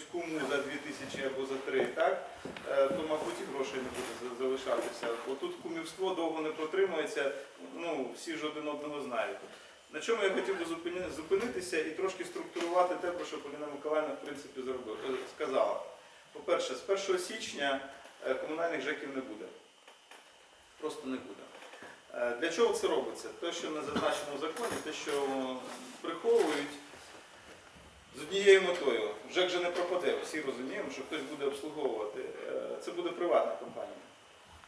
якусь куму за 2 тисячі або за 3, так, е, то, мабуть, і грошей не буде залишатися. Бо тут кумівство довго не протримується, ну, всі ж один одного знають. На чому я хотів би зупинитися і трошки структурувати те, про що Поліна Миколаївна, в принципі, е, сказала. По-перше, з 1 січня е, комунальних ЖЕКів не буде. Просто не буде. Для чого це робиться? Те, що не зазначено в законі, те, що приховують з однією метою. ЖЕК же не пропаде, всі розуміємо, що хтось буде обслуговувати. Е, Це буде приватна компанія.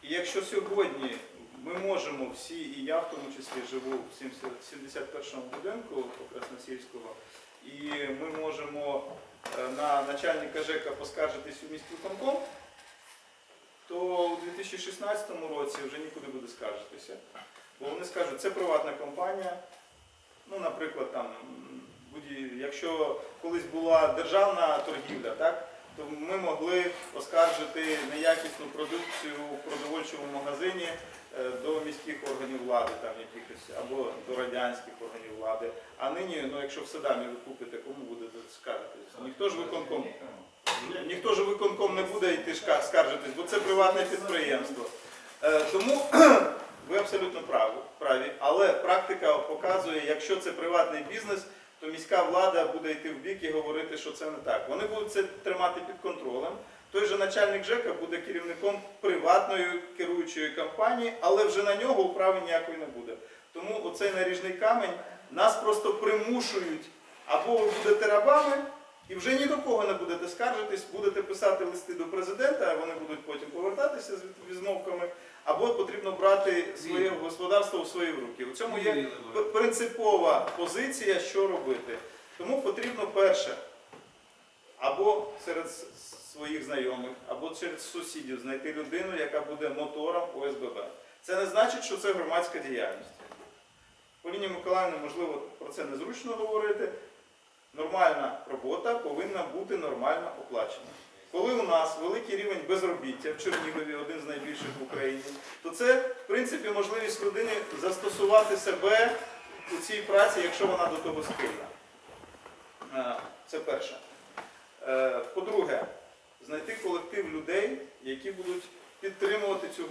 І якщо сьогодні ми можемо всі, і я в тому числі живу в 71-му будинку Красносільського, і ми можемо е, на начальника ЖЕКа поскаржитись у міськвиконком, то у 2016 році вже нікуди буде скаржитися. Бо вони скажуть, це приватна компанія. Ну, наприклад, якщо колись була державна торгівля, так, то ми могли оскаржити неякісну продукцію в продовольчому магазині е, до міських органів влади, там, якихось, або до радянських органів влади. А нині, ну, якщо в Садамі ви купите, кому буде скаржитись? Ніхто ж виконком. Ніхто ж виконком не буде йти скаржитись, бо це приватне підприємство. Е, Тому ви абсолютно праві. Але практика показує, якщо це приватний бізнес, то міська влада буде йти в бік і говорити, що це не так. Вони будуть це тримати під контролем. Той же начальник ЖЕКа буде керівником приватної керуючої компанії, але вже на нього управи ніякої не буде. Тому оцей наріжний камень нас просто примушують або ви будете рабами, і вже ні до кого не будете скаржитись, будете писати листи до президента, а вони будуть потім повертатися з відмовками, або потрібно брати своє господарство у свої руки. У цьому є принципова позиція, що робити. Тому потрібно перше, або серед своїх знайомих, або через сусідів знайти людину, яка буде мотором ОСББ. Це не значить, що це громадська діяльність. Поліні Миколаївні, можливо, про це незручно говорити. Нормальна робота повинна бути нормально оплачена. Коли у нас великий рівень безробіття в Чернігові, один з найбільших в Україні, то це, в принципі, можливість людини застосувати себе у цій праці, якщо вона до того схильна. Е, Це перше. Е, По-друге, знайти колектив людей, які будуть підтримувати цю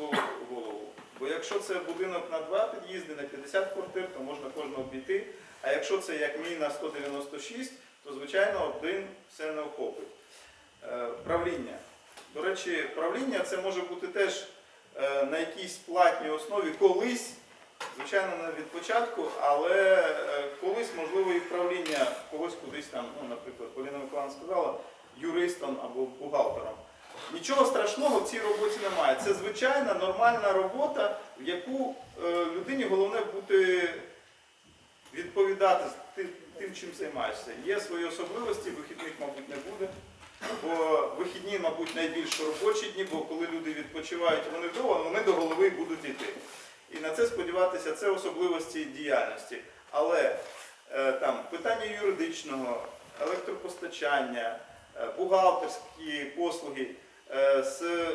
голову. Бо якщо це будинок на два під'їзди, на 50 квартир, то можна кожного обійти. А якщо це як мій на 196, то звичайно один все не охопить. Е, Правління. До речі, правління це може бути теж е, на якійсь платній основі колись, звичайно, не від початку, але е, колись можливо і правління когось кудись там, ну, наприклад, Поліна Миколаївна сказала, юристом або бухгалтером. Нічого страшного в цій роботі немає. Це звичайна нормальна робота, в яку людині головне бути відповідати тим, чим займаєшся. Є свої особливості, вихідних, мабуть, не буде. Бо вихідні, мабуть, найбільш робочі дні, бо коли люди відпочивають, вони вдома, вони до голови будуть йти. І на це сподіватися, це особливості діяльності. Але е, там питання юридичного, електропостачання, е, бухгалтерські послуги. Е, з,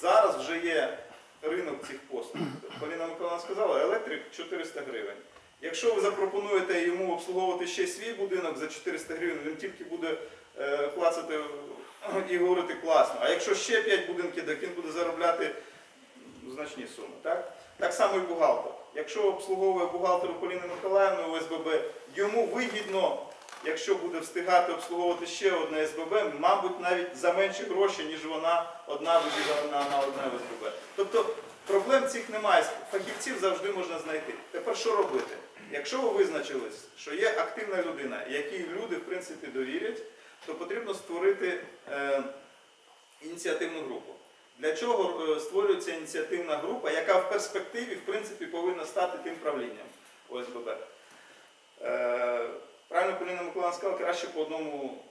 зараз вже є ринок цих послуг. Поліна Миколаївна сказала, електрик 400 гривень. Якщо ви запропонуєте йому обслуговувати ще свій будинок за 400 гривень, він тільки буде е, клацати і говорити класно. А якщо ще 5 будинків, так він буде заробляти значні суми. Так, так само і бухгалтер. Якщо обслуговує бухгалтеру Поліни Миколаївни ОСББ, йому вигідно, якщо буде встигати обслуговувати ще одне СББ, мабуть, навіть за менші гроші, ніж вона одна виділена на, одне ОСББ. Тобто проблем цих немає. Фахівців завжди можна знайти. Тепер що робити? Якщо ви визначились, що є активна людина, якій люди в принципі довірять, то потрібно створити е, ініціативну групу. Для чого е, створюється ініціативна група, яка в перспективі в принципі повинна стати тим правлінням ОСББ? Е, правильно Поліна Миколаївна сказала, краще по одному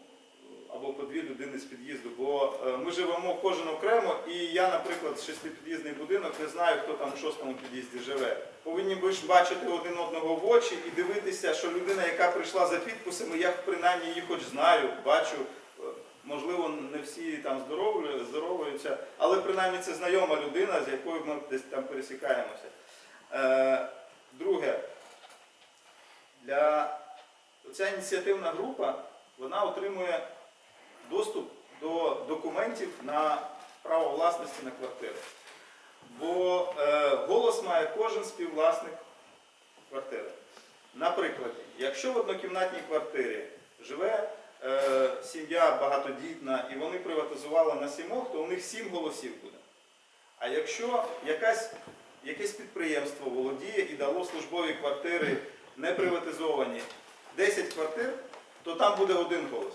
або по дві людини з під'їзду, бо е, ми живемо кожен окремо, і я, наприклад, шестипід'їзний будинок не знаю, хто там в шостому під'їзді живе. Повинні ви ж бачити один одного в очі і дивитися, що людина, яка прийшла за підписами, я принаймні її хоч знаю, бачу. Е, Можливо, не всі там здоровуються, але принаймні це знайома людина, з якою ми десь там пересікаємося. Е, друге, для ця ініціативна група вона отримує доступ до документів на право власності на квартиру. Бо е, голос має кожен співвласник квартири. Наприклад, якщо в однокімнатній квартирі живе е, сім'я багатодітна і вони приватизували на сімох, то у них сім голосів буде. А якщо якась, якесь підприємство володіє і дало службові квартири не приватизовані 10 квартир, то там буде один голос.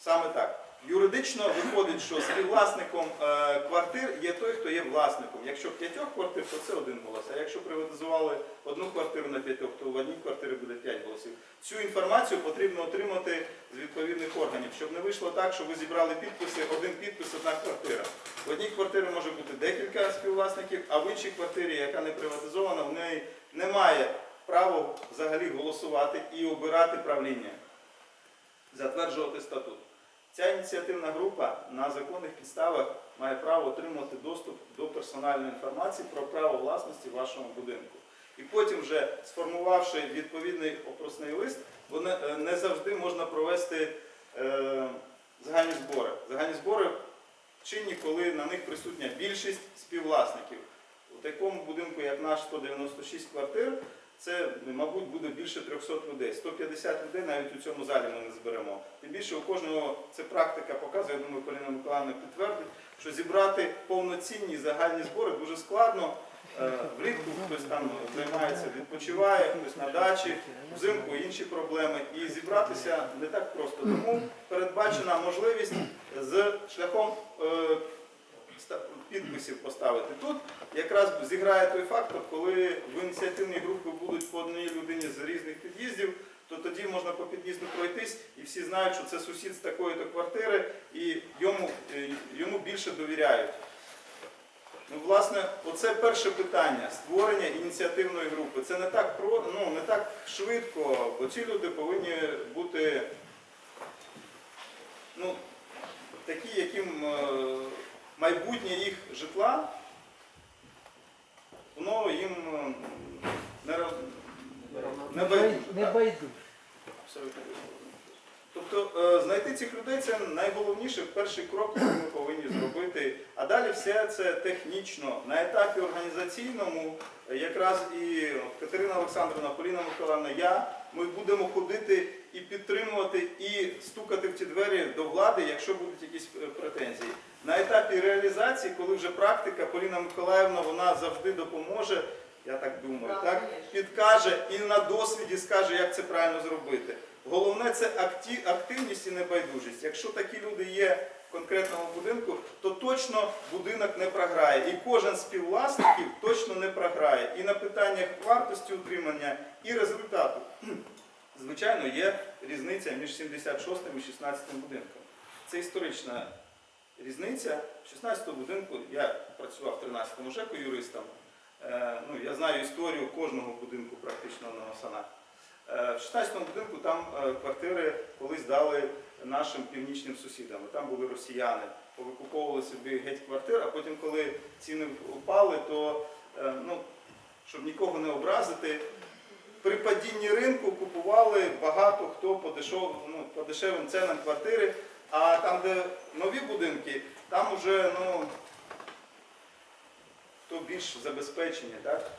Саме так. Юридично виходить, що співвласником е, квартир є той, хто є власником. Якщо п'ятьох квартир, то це один голос. А якщо приватизували одну квартиру на п'ятьох, то в одній квартирі буде п'ять голосів. Цю інформацію потрібно отримати з відповідних органів, щоб не вийшло так, що ви зібрали підписи, один підпис, одна квартира. В одній квартирі може бути декілька співвласників, а в іншій квартирі, яка не приватизована, в неї немає права взагалі голосувати і обирати правління, затверджувати статут. Ця ініціативна група на законних підставах має право отримати доступ до персональної інформації про право власності в вашому будинку. І потім, вже сформувавши відповідний опросний лист, е, не завжди можна провести е, загальні збори. Загальні збори чинні, коли на них присутня більшість співвласників. У такому будинку, як наш 196 квартир, це, мабуть, буде більше 300 людей. 150 людей навіть у цьому залі ми не зберемо. Тим більше у кожного це практика показує, я думаю, Поліна Миколаївна підтвердить, що зібрати повноцінні загальні збори дуже складно. Е, Влітку хтось там займається, відпочиває, хтось на дачі, взимку інші проблеми. І зібратися не так просто. Тому передбачена можливість з шляхом е, підписів поставити. Тут якраз зіграє той фактор, коли в ініціативній групі будуть по одній людині з різних під'їздів, то тоді можна по під'їзду пройтись і всі знають, що це сусід з такої-то квартири, і йому, е, йому більше довіряють. Ну, власне, оце перше питання створення ініціативної групи. Це не так про ну не так швидко, бо ці люди повинні бути ну, такі, яким е, майбутнє їх житла, воно їм е, не, не байдуже. Не байдуже. Абсолютно. Тобто е, знайти цих людей це найголовніше перший крок, який ми повинні зробити. А далі все це технічно. На етапі організаційному, якраз і Катерина Олександровна, Поліна Миколаївна, я, ми будемо ходити і підтримувати, і стукати в ті двері до влади, якщо будуть якісь е, претензії. На етапі реалізації, коли вже практика, Поліна Миколаївна, вона завжди допоможе. Я так думаю, так підкаже і на досвіді скаже, як це правильно зробити. Головне це активність і небайдужість. Якщо такі люди є в конкретному будинку, то точно будинок не програє. І кожен з співвласників точно не програє. І на питаннях вартості утримання, і результату. Звичайно, є різниця між 76 і 16 будинком. Це історична різниця. В 16 будинку я працював в 13-му ЖЕКу юристом. Е, Ну, я знаю історію кожного будинку практично на Осанах. Е, В 16-му будинку там е, квартири колись дали нашим північним сусідам. Там були росіяни, повикуповували собі геть квартир, а потім, коли ціни впали, то ну, щоб нікого не образити, при падінні ринку купували багато хто по, дешев, ну, по дешевим ценам квартири, а там, де нові будинки, там вже ну, хто більш забезпечені. Так?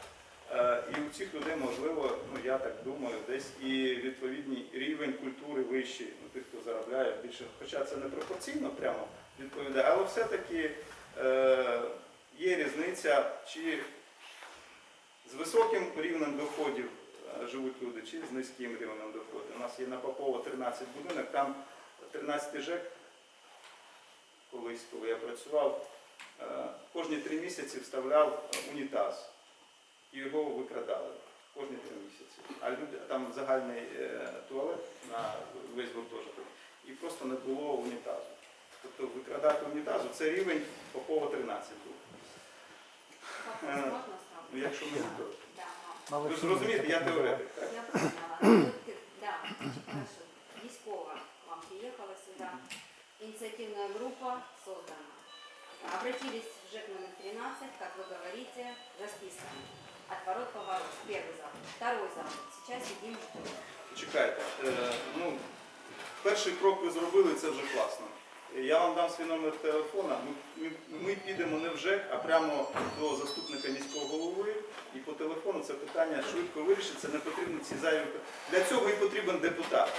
Е, І у цих людей, можливо, ну я так думаю, десь і відповідний рівень культури вищий, ну, тих, хто заробляє більше, хоча це не пропорційно прямо відповідає, але все-таки е, є різниця, чи з високим рівнем доходів е, живуть люди, чи з низьким рівнем доходів. У нас є на Попова 13 будинок, там 13 ЖЕК, колись, коли я працював, е, кожні три місяці вставляв е, унітаз і його викрадали кожні три місяці. А люди там загальний е, туалет на весь гуртожиток, і просто не було унітазу. Тобто викрадати унітазу це рівень Попова 13 був. Ну якщо ми. Да, Ви ж розумієте, я так теоретик. так? я поняла. Ну, ты- Да, очень хорошо. Військова к вам приехала сюда. Инициативная группа создана. Обратились в ЖЭК номер 13, как вы говорите, расписано. Отворот, поворот. Первый завод. Второй завод. Сейчас сидим, ждем. Чекайте. Е, ну, перший крок ви зробили, і це вже класно. Я вам дам свій номер телефона. Ми, підемо не в ЖЕК, а прямо до заступника міського голови. І по телефону це питання швидко вирішиться. Не потрібно ці зайві. Для цього і потрібен депутат,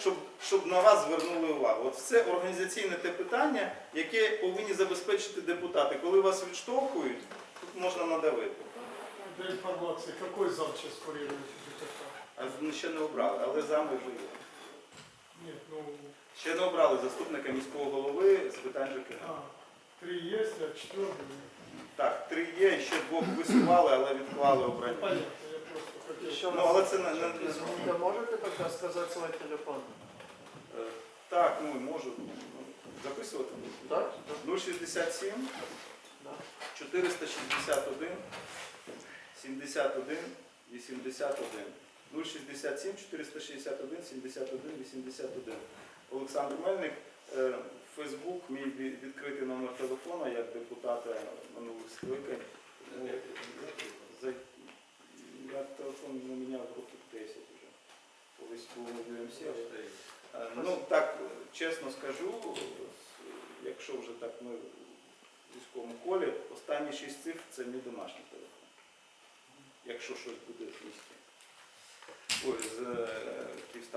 щоб, щоб на вас звернули увагу. От це організаційне те питання, яке повинні забезпечити депутати. Коли вас відштовхують, тут можна надавити. Для информации, какой зал сейчас курирует ЖКХ? А ще не обрали, але зами вже є. Нет, ну, Ще не обрали заступника міського голови з питань ЖКГ. три есть, а четвертый нет. Так, три є, ще двох висували, але відклали Ну, обрання. понятно, я просто. Еще Ну, раз, але це не, не, не извините, можете тогда сказать свой телефон? Е, Так, ну можу записувати. Да? 067 Да. 461 71 81. 067 461 71 81. Олександр Мельник. Е, Фейсбук, мій відкритий номер телефона як депутата минулих скликань. Ну, Я телефон не міняв років 10 вже. Колись був Е, Ну так, чесно скажу, якщо вже так ми в військовому колі, останні шість цифр це мій домашній телефон. Якщо щось буде з місті. Ой, з е,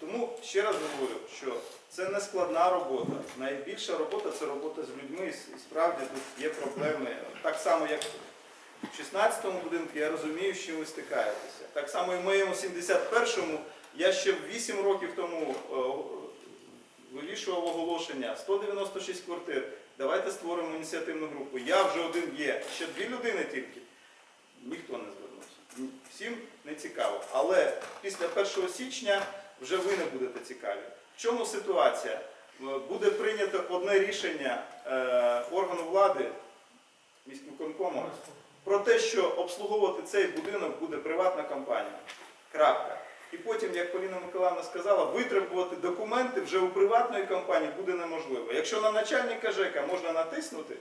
Тому ще раз говорю, що це не складна робота. Найбільша робота це робота з людьми. І справді тут є проблеми. Так само, як в 16-му будинку, я розумію, з чим ви стикаєтеся. Так само і в моєму 71-му я ще 8 років тому е, вивішував оголошення 196 квартир. Давайте створимо ініціативну групу. Я вже один є. Ще дві людини тільки. Ніхто Всім не цікаво. Але після 1 січня вже ви не будете цікаві. В чому ситуація? Е, Буде прийнято одне рішення е, органу влади міськвиконкому про те, що обслуговувати цей будинок буде приватна компанія. Крапка. І потім, як Поліна Миколаївна сказала, витребувати документи вже у приватної компанії буде неможливо. Якщо на начальника ЖЕКа можна натиснути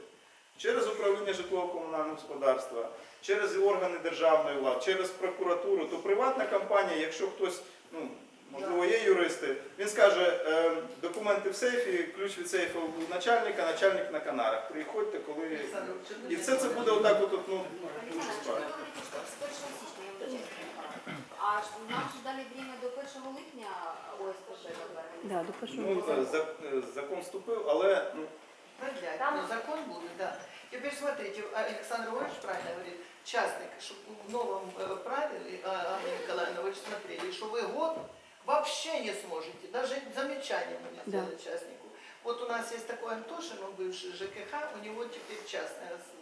через управління житлово-комунального господарства, через органи державної влади, через прокуратуру, то приватна компанія, якщо хтось, ну можливо, є юристи, він скаже, е, документи в сейфі, ключ від сейфу у начальника, начальник на Канарах. Приходьте, коли. І все це буде отак, от, от, ну, дуже справді. ви говорите, що з 1 січня, я вибачаюсь, перебиваю. А нам ж дали время до 1 липня організувати. Да, до першого Ну, е, за- е, закон вступив, але ну, Продлять. Там- Но закон будет, да. Теперь смотрите, Александр Иванович правильно говорит, частник, чтобы в новом э, правиле, а, Анна Николаевна, вы же смотрели, что вы год вообще не сможете, даже замечания мы не Да. сделали частнику. Вот у нас есть такой Антошин, он бывший ЖКХ, у него теперь частная с-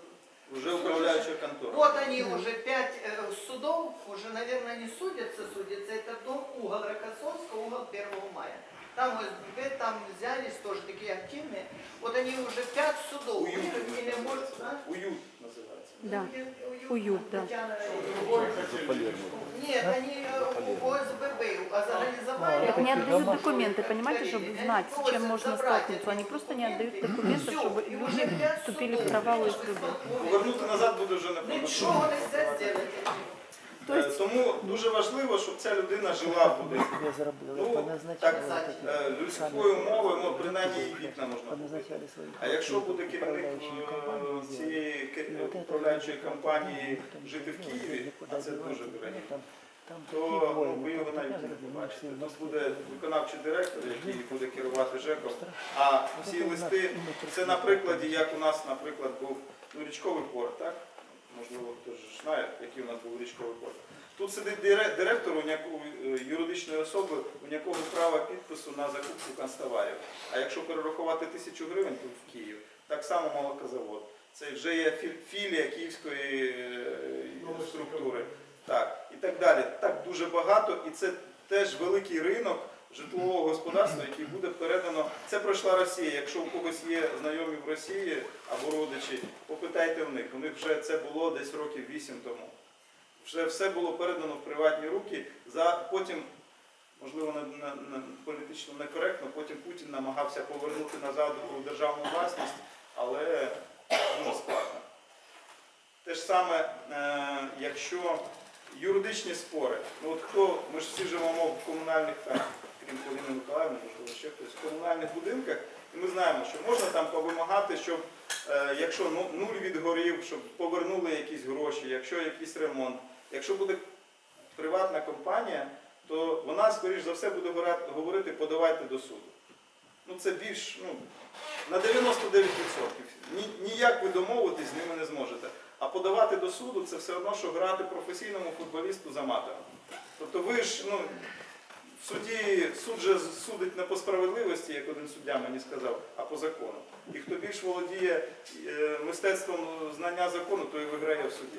вже управляюча контора. Вот они уже пять э, судов, уже, наверное, не судятся, судятся. Это дом угол Рокоссовского, угол 1 мая. Там ОСББ, там взялись тоже такие активные. Вот они уже пять судов Уют. выиграли, может, а? Уют називається. Да. Уют, Уют, да. Татьяна Другой Ильинична. хотели. Нет, они э, у ОСББ организовали. Так они отдают Они документы, понимаете, чтобы они знать, с чем просят можно забрать столкнуться. Они эти просто не отдают документы. документов, Всё, чтобы и люди уже пять вступили судов. в права Вы ОСББ. смотрите. Повернути назад буде вже не Ничего нельзя сделать. Е, Тому дуже важливо, щоб ця людина жила. Я заробили Ну, так. Е, Людською мовою, ну, принаймні її вікна можна купити. А якщо буде керівник е, цієї ке- управляючої компанії жити в ну, Києві, а це дуже ну, там то ну, ви його навіть не ну, побачите. всі Тут буде виконавчий директор, який буде керувати ЖЕКом. А Ну, всі листи, у нас це на прикладі, як у нас, наприклад, був ну, річковий порт, так? Можливо, хтось ж знає, який у нас був річковий порт. Тут сидить дире- директор у няку- е, юридичної особи, у якого право підпису на закупку канцтоварів. А якщо перерахувати тисячу гривень тут в Київ, так само молокозавод. Це вже є філія київської е, структури. Так, і так далі. Так дуже багато, і це теж великий ринок житлового господарства, який буде передано. Це пройшла Росія. Якщо у когось є знайомі в Росії або родичі, попитайте в них. У них вже це було десь років 8 тому. Вже все було передано в приватні руки. За потім, можливо, не, не, не політично некоректно, потім Путін намагався повернути назад у державну власність, але дуже складно. Те ж саме, е, якщо юридичні спори, ну от хто, ми ж всі живемо в комунальних там, Миколаївни, можливо, ще хтось в комунальних будинках. І ми знаємо, що можна там повимагати, щоб е, якщо ну- нуль відгорів, щоб повернули якісь гроші, якщо якийсь ремонт. Якщо буде приватна компанія, то вона, скоріш за все, буде говорити, подавайте до суду. Ну це більш ну, на 99%. Ні, ніяк ви домовитись з ними не зможете. А подавати до суду це все одно, що грати професійному футболісту з аматором. Тобто ви ж, ну, в суді суд же судить не по справедливості, як один суддя мені сказав, а по закону. І хто більш володіє е, мистецтвом знання закону, той і виграє в суді.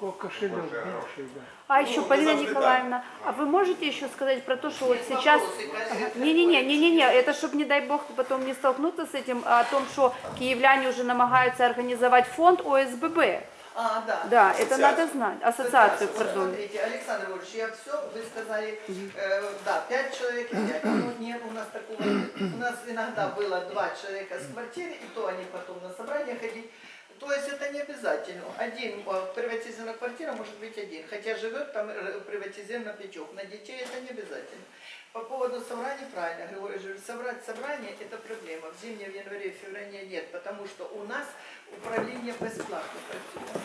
Ко- Кошелек бывший, да. А Ну, еще, вы Полина завжди Николаевна, а вы можете еще сказать про то, что вот Есть сейчас... вопросы, конечно, Не-не-не, не-не-не, это чтобы, не дай бог, потом не столкнуться с этим, а о том, что киевляне уже намагаются организовать фонд ОСББ. А, да. Да, это Ассоциацию. надо знать. Ассоциацию, Вот пардон. Смотрите, Александр Ильич, я все, вы сказали, э, да, пять человек и пять. Ну, нет, у нас такого нет. У нас иногда было два человека с квартиры, и то они потом на собрание ходить. То есть это не обязательно. Один э, приватизированная квартира может быть один, хотя живет там э, приватизировано пятюк. На детей это не обязательно. По поводу собраний, правильно, Григорий Жирович, собрать собрание – это проблема. В зимнем, в январе, в феврале нет, потому что у нас управление бесплатно працює.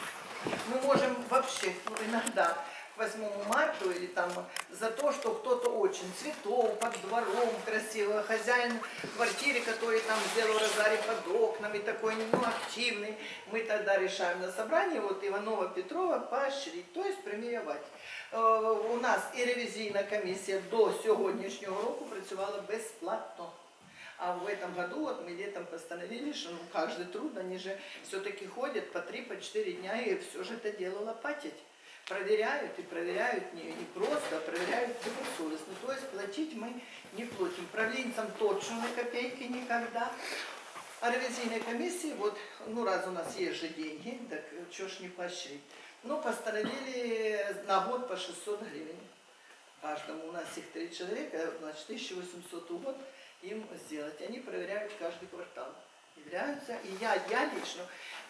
Мы можем вообще ну, иногда к 8 марта или там за то, что кто-то очень цветов под двором красиво, хозяин квартиры, который там сделал розарий под окнами, такой ну, активный, мы тогда решаем на собрании вот Иванова Петрова поощрить, то есть преміювати. Е, У нас і ревізійна комісія до сьогоднішнього року працювала безплатно. А в этом году вот мы летом постановили, что ну каждый труд, они же все-таки ходят по 3-4 дня и все же это дело лопатить. Проверяют и проверяют не, не просто, а проверяют добросовестно. То есть платить мы не платим. Правленцам точно на копейки никогда. А ревизийной комиссии, вот, ну раз у нас есть же деньги, так что ж не поощрить. Ну, постановили на год по 600 гривен. Каждому у нас их три человека, значит, 1800 в год им сделать. Они проверяют каждый квартал. Являются. И я, я лично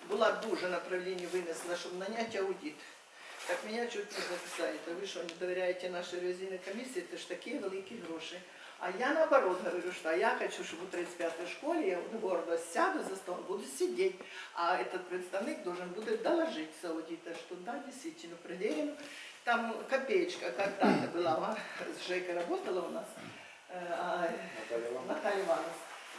была дуже направление вынесла, чтобы нанять аудит. Так меня чуть не записали. То вы что, не доверяете нашей ревизийной комиссии? Это ж такие великие гроши. А я наоборот говорю, что я хочу, чтобы в 35-й школе я вот гордо сяду за стол, буду сидеть. А этот представник должен будет доложить с аудита, что да, действительно проверено. Там копеечка когда-то была, а, с Жейкой работала у нас. Э, а. Наталья Ивановна,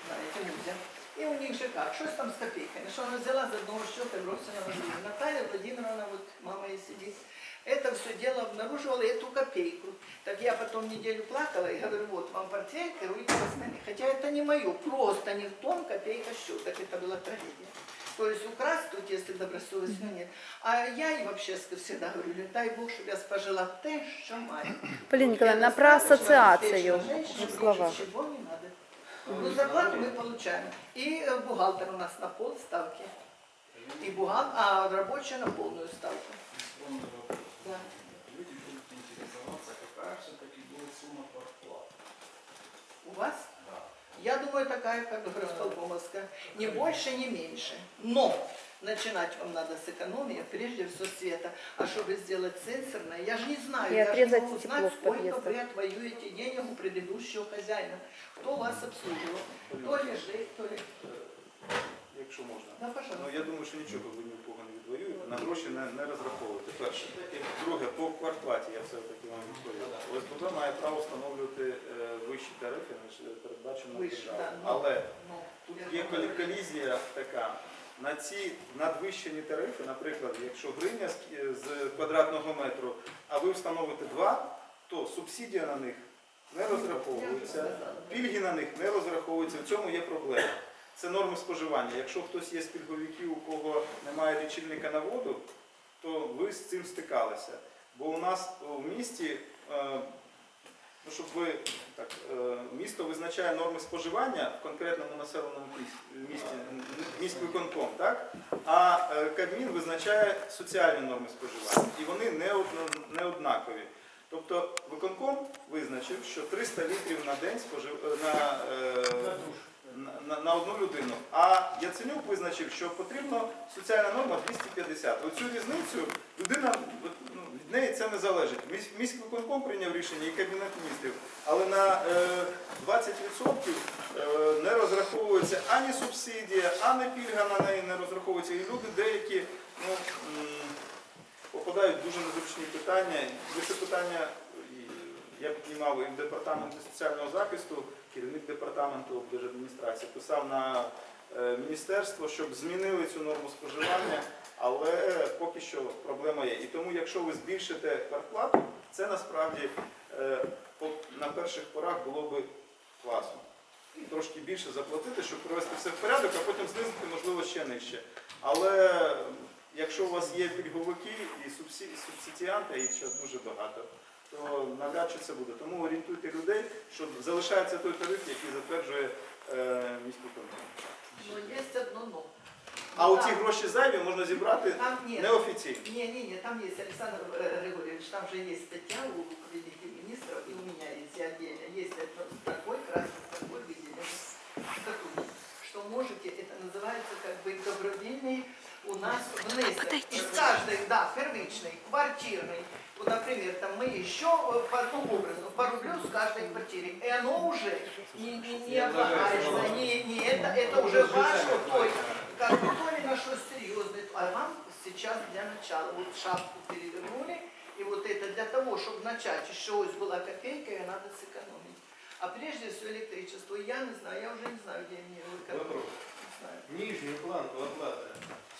знаете, Музя. И у них же как, что там с копейками? Что она взяла за одного счета и бросила на. Наталья Владимировна, вот мама и сидит, это все дело обнаруживала эту копейку. Так я потом неделю плакала и говорю, вот вам портфель, керуйте возьмите. Хотя это не мое, просто не в том копейка счет, так это была трагедия. То есть украсть тут, если добросовестно нет. А я и вообще всегда говорю, дай Бог, чтобы я спожила те, що маю. Николаевна, я про больше чего не надо. Ну, зарплату мы получаем. И бухгалтер у нас на полставки. И бухгалтер, а рабочая на полную ставку. Да. Люди будут интересоваться, какая все-таки будет сумма квартплаты. У вас? Да. Я думаю, такая, как Горосполкомовская. Не больше, не меньше. Но начинать вам надо с экономии, прежде всего света. А чтобы сделать сенсорное, я же не знаю, И я же отрезать не могу тепло знать, в сколько подъездах. вы отвоюете денег у предыдущего хозяина. Кто вас обслуживал. То ли жить, то ли... Е, Якщо можна. Да, Ну, пожалуйста. я думаю, що нічого ви ні в кого не відвоюєте, на гроші не, не розраховуєте. Перше. Друге, по квартплаті я все-таки вам відповім. ОСББ має право встановлювати е, вищі тарифи, ніж передбачено Вище, державою. да, ну, Але Ну, тут є я колі- колізія така. на ці надвищені тарифи, наприклад, якщо гривня з- з квадратного метру, а ви встановите два, то субсидія на них не розраховується. Пільги на них не розраховуються. В цьому є проблема. Це норми споживання. Якщо хтось є з пільговиків, у кого немає лічильника на воду, то ви з цим стикалися. Бо у нас в місті, е, ну щоб ви так, е, місто визначає норми споживання в конкретному населеному міс- місті, міськвиконком, так? А е, Кабмін визначає соціальні норми споживання. І вони не, однакові. Тобто виконком визначив, що 300 літрів на день спожив е, на, на, на, одну людину. А Яценюк визначив, що потрібно соціальна норма 250. Оцю різницю людина неї це не залежить. Місь- Міськвиконком прийняв рішення і Кабінет міністрів, але на е, 20% е, не розраховується ані субсидія, ані пільга на неї не розраховується. І люди деякі ну, попадають в дуже незручні питання. Ви це питання я піднімав і в департаменті соціального захисту, керівник департаменту облдержадміністрації писав на е, міністерство, щоб змінили цю норму споживання, але поки що проблема є. І тому, якщо ви збільшите квартплату, це насправді е, на перших порах було би класно. Трошки більше заплатити, щоб привести все в порядок, а потім знизити, можливо, ще нижче. Але якщо у вас є пільговики і субсидіанти, їх зараз дуже багато, то навряд чи це буде. Тому орієнтуйте людей, що залишається той тариф, який затверджує е, міський комітет. Но есть одно но. А оці Там- гроші зайві можна зібрати Там нет. неофіційно. Не, не, не, там есть Александр э, Григорьевич, там же есть статья у руководителей министров, и у меня есть и отдельно. Есть это такой красный такой выделен статут, что можете, это называется как бы добровольный у нас внесок. Из каждой, да, первичный, квартирный. Вот, например, там мы еще э, по ну, образу, по рублю с каждой квартиры. И оно уже не, не, не облагается, не, не это, это уже ваше, той, как бы то ли на что серьезное, а вам сейчас для начала вот шапку перевернули, и вот это для того, чтобы начать, еще ось была копейка, ее надо сэкономить. А прежде всего электричество, я не знаю, я уже не знаю, где мне выкопать. Вопрос. Не знаю. Нижнюю планку оплаты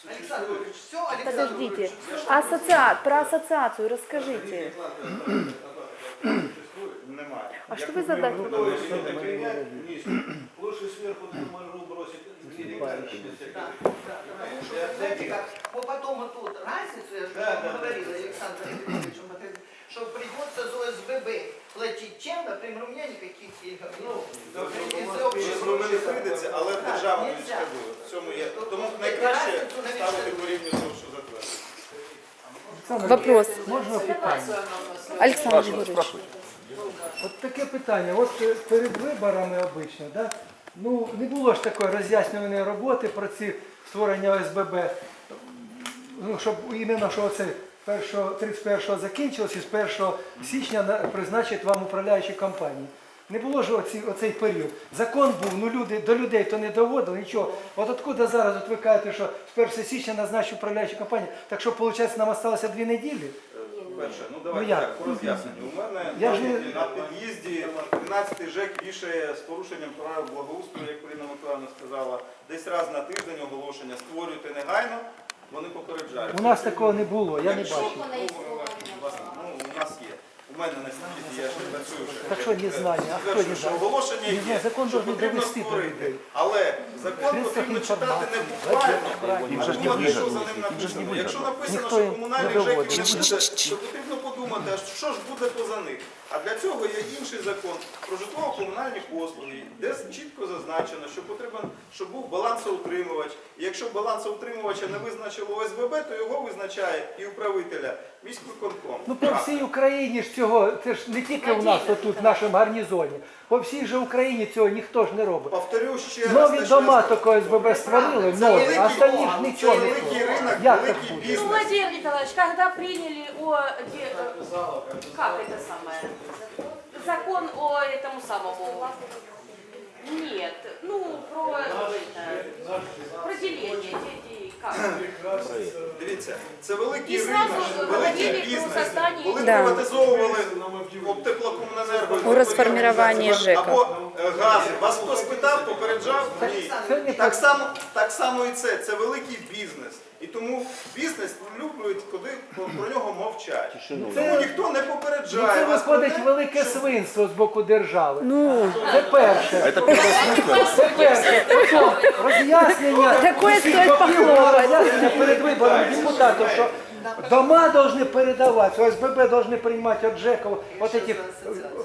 Александр существует? Григорьевич, все, Александр Подождите. Григорьевич, всё, что Ассоциат, про ассоциацию Нижняя расскажите. планка оплаты существует? Немає. А що Як ви ми задали? говорили, Ну, що если таке? принять низкую, лучше сверху маржу бросить или Да, дальше. да, потому что, вы знаете как, мы потом вот тут разницу, я же Да, вам да, говорила, да. Александр Григорьевич, вот это, что придется за ОСББ платить чем, например, у меня никаких денег Ну, нет. да, Из ну, общего Воно не бюджета. прийдеться, але Так, держава не нельзя. відшкодує. В цьому є. Тобто Тому тут найкраще разницю не ставити відшкодує. по рівню того, що затверджено. Вопрос. Можна питання? Александр Григорьевич. От таке питання. От е, перед виборами обично, да? Ну не було ж такої роз'яснюваної роботи про ці створення ОСББ. Ну, щоб іменно що це 31 закінчилось і з 1 січня призначить вам управляючі компанії. Не було ж оці, оцей період. Закон був, ну люди до людей то не доводили, нічого. От откуда зараз от ви кажете, що з 1 січня назначить управляючу компанію, так що, виходить, нам залишилося дві неділі? Перше, ну давайте як? так, по роз'ясненню. У мене Я на, ж не- на під'їзді 13 ЖЕК вішає з порушенням правил благоустрою, як Поліна Миколаївна сказала, десь раз на тиждень оголошення створюйте негайно, вони попереджають. У нас такого не було, я не Якщо- бачив. Вона є слова Ну, у нас є. У мене на стільки, я ж не працюю вже. Так що не знання? а хто не що знає? оголошення є, закон що должен потрібно довести до створити. людей. Але закон потрібно читати не буквально, а думати, що за ним написано. Якщо написано, Ніхто що їм комунальних не ЖЕКів доводить. не буде, то потрібно подумати, а що ж буде поза них. А для цього є інший закон про житлово-комунальні послуги, де чітко зазначено, що потрібен, щоб був балансоутримувач. І якщо балансоутримувача не визначило ОСББ, то його визначає і управителя міськвиконком. Ну по всій Україні ж цього, це ж не тільки у нас тут, в нашому гарнізоні. По всій же Україні цього ніхто ж не робить. Повторю ще раз. Нові дома такої СББ створили, нові, а остальні ж це нічого не великий створили. ринок, Як так великий буде? Ну, бізнес. Владимир Николаевич, когда приняли о... де- э, Как это самое? Закон о этому самому... Нет, ну, про. Про деление, де- де- как? Дивіться, це великий І ринок, зразу великий говорили про бізнес. создання- Коли Да. приватизовували обтеплокомуненерго, У розформуванні ЖЕКа. або е, гази, вас хто спитав, попереджав? Ні. Так. само, так само і це. Це великий бізнес. І тому бізнес люблять, коли про нього мовчать. Тому ніхто не Ну, попереджає. це вас про виходить те, велике що- свинство з боку держави. Ну, Це перше. Це перше. Потім роз'яснення. Такое усіх стоїть боків було роз'яснення перед виборами депутатів, що дома повинні передаватися, ОСББ повинні приймати від ЖЕКів, от цих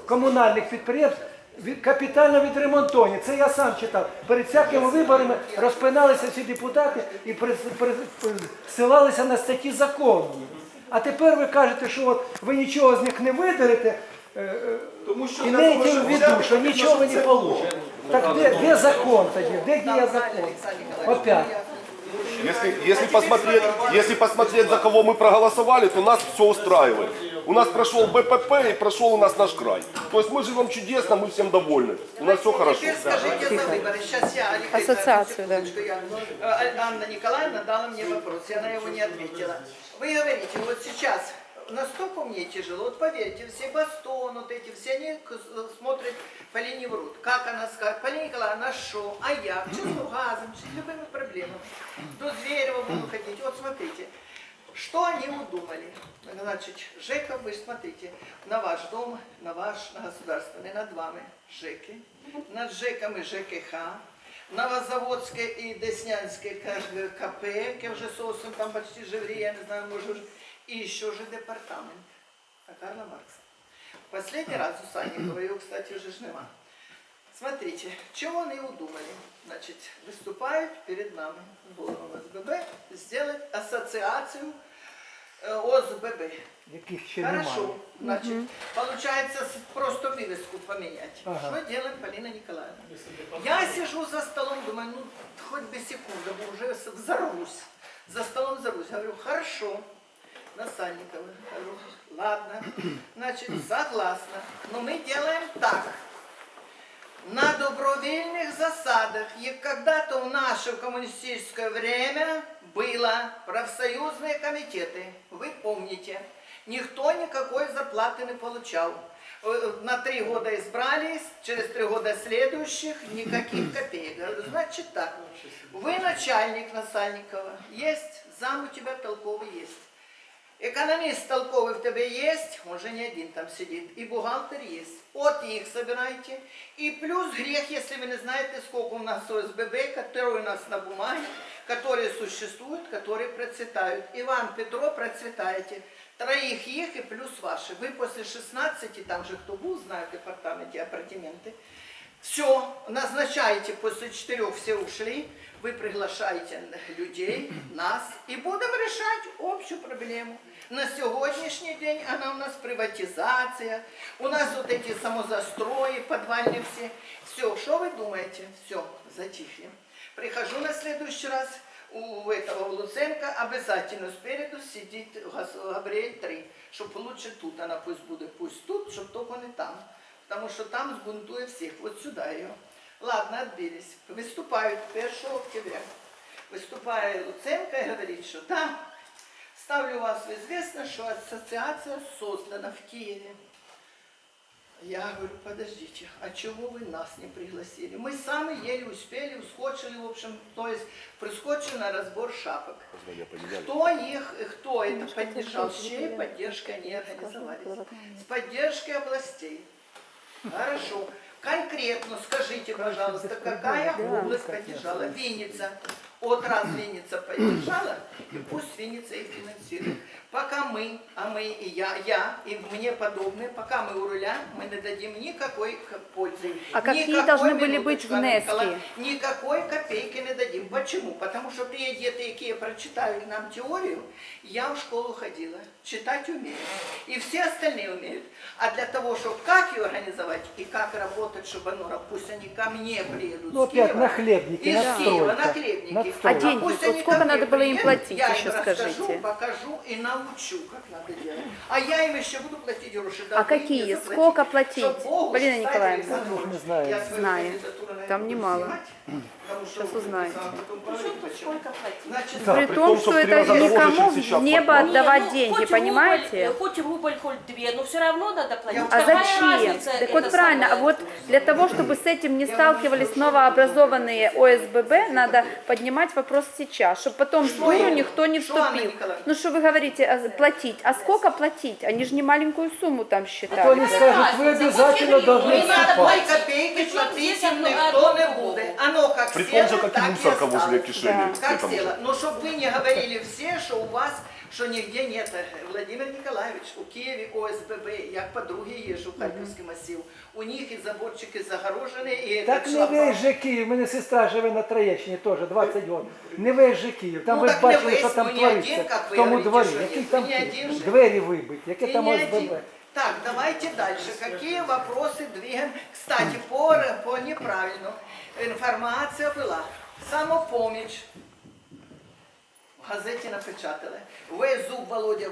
комунальних підприємств, від- капітально відремонтовані. Це я сам читав. Перед всякими виборами розпиналися всі депутати і при- при- при- ссилалися на статті закону. А тепер ви кажете, що от ви нічого з них не видалите, е, е, Тому що і не того, в щоб що нічого ви не получите. Так де, де закон тоді? Де діє закон? Опять. Если, если, посмотреть, если посмотреть, за кого мы проголосовали, то нас все устраивает. У нас прошел БПП и прошел у нас наш край. То есть мы живем чудесно, мы всем довольны. У нас все хорошо. Теперь скажите за выборы. Сейчас я, Алексей, Ассоциацию, да. я, э, Анна Николаевна дала мне вопрос, я на его не ответила. Вы говорите, вот сейчас настолько мне тяжело, вот поверьте, все бастон, вот эти, все они смотрят, Полине врут. Как она скажет, Полина Николаевна, что, а я, что с газом, с любыми проблемами. До Зверева буду ходить. Вот смотрите, что они удумали? Значит, ЖЭКа, вы ж смотрите, на ваш дом, на ваш, на государственный, над вами ЖЭКи, над ЖЭКами ЖКХ, Новозаводське і Деснянське К- КП, яке вже соусом там почти живрі, я не знаю, може вже, і ще же департамент а Карла Маркса. Последний раз у Санникова, его, кстати, уже ж нема. Смотрите, чего они удумали? Значит, выступают перед нами, головом СББ, сделать ассоциацию э, ОСББ. Яких ще Хорошо, немає. значит, получается с- просто вывеску поменять. Ага. Что делает Полина Николаевна? Я сижу за столом, думаю, ну хоть бы секунду, бы уже с- взорвусь. За столом взорвусь. Говорю, хорошо, Насальникова. Говорю, ладно, значит, согласна. Но мы делаем так. На добровольных засадах, и когда-то в наше коммунистическое время было профсоюзные комитеты. Вы помните, никто никакой зарплаты не получал. Э, На три года избрались, через три года следующих никаких копеек. Говорю, значит так, вы начальник Насальникова, есть, зам у тебя толковый есть. Экономист толковый в тебе есть, он же не один там сидит, и бухгалтер есть. От их собирайте. И плюс грех, если вы не знаете, сколько у нас ОСББ, которые у нас на бумаге, которые существуют, которые процветают. Иван, Петро, процветаете. Троих их и плюс ваши. Вы после 16, там же кто был, знает в департаменте апартаменты, все, назначаете, после четырех все ушли, вы приглашаете людей, нас, и будем решать общую проблему. На сегодняшний день она у нас приватизация, у нас вот эти самозастрои, подвальные все. Все, что вы думаете? Все, затихли. Прихожу на следующий раз, у этого у Луценко обязательно спереду сидит Гас- Габриэль 3, щоб лучше тут, она пусть буде, пусть тут, щоб только не там. Потому что там сбунтует всех. Вот сюда ее. Ладно, отбились. Выступают 1 октября. Выступает Луценко и говорит, что да, ставлю вас в известность, что ассоциация создана в Киеве. Я говорю, подождите, а чего вы нас не пригласили? Мы сами еле успели, ускочили, в общем, то есть прискочили на разбор шапок. Кто их, кто это поддержал, с чьей поддержкой они организовались? С поддержкой областей. Хорошо. Конкретно скажите, пожалуйста, какая область поддержала? Винница. Вот раз Винница поддержала, и пусть Винница их финансирует. Пока мы, а мы и я, я и мне подобные, пока мы у руля, мы не дадим никакой пользы. А какие Никакой должны были быть внески? Никакой копейки не дадим. Почему? Потому что те дети, які прочитают нам теорию, я в школу ходила, читать умею. И все остальные умеют. А для того, чтобы как ее организовать и как работать, чтобы оно, пусть они ко мне приедут Ну опять Киева, нахлебники, из Киева, надстройка. нахлебники. Надстройка. А деньги? пусть Вот они сколько ко мне надо было им приедут, платить, я еще им расскажу, скажите. покажу и научу, как надо делать. А я им еще буду платить гроши. А какие? Сколько платить? Полина Николаевна. Ну, не знаю. Знаю. Там немало. Сейчас узнаю. Сколько платить? Значит, Да. При при том, том, что что это никому в сейчас небо отдавать ну, деньги, хоть понимаете? Рубль, хоть рубль, хоть две, но все равно надо платить. А Какая зачем? Так вот правильно, а вот для того, чтобы с этим не сталкивались новообразованные ОСББ, надо поднимать вопрос сейчас, чтобы потом в дуру никто не вступил. Ну что вы говорите, а, платить? А сколько платить? Они же не маленькую сумму там А то считают. они скажут, вы обязательно должны Не надо вступать. той копейки Причем платить здесь одно- никто одно не к Богу. будет. Оно как При село, том же, как и так мусорка возле осталось. кишени. Да. Как К этому же. село. Но чтобы вы не говорили все, что у вас, что нигде нет. Владимир Николаевич, у Киеве ОСББ, я к подруге езжу в Харьковский массив. У них и заборчики загорожены, и Так этот не шлагбаум. весь же Київ, у мене сестра живе на Троєщині теж, 20 років. Не весь же Київ. Там Ну, ви так ж не бачили, весь, що там ну, не твориться один, як в ви тому говорите, дворі. що ні. Які Ну, там не один же. двері вибиті, яке И там не ОСББ. один. Так, давайте дальше. Какие вопросы двигаем? Кстати, по, по неправильно. Информация была. Самопомощь. в газеті напечатали. Ви зуб Володя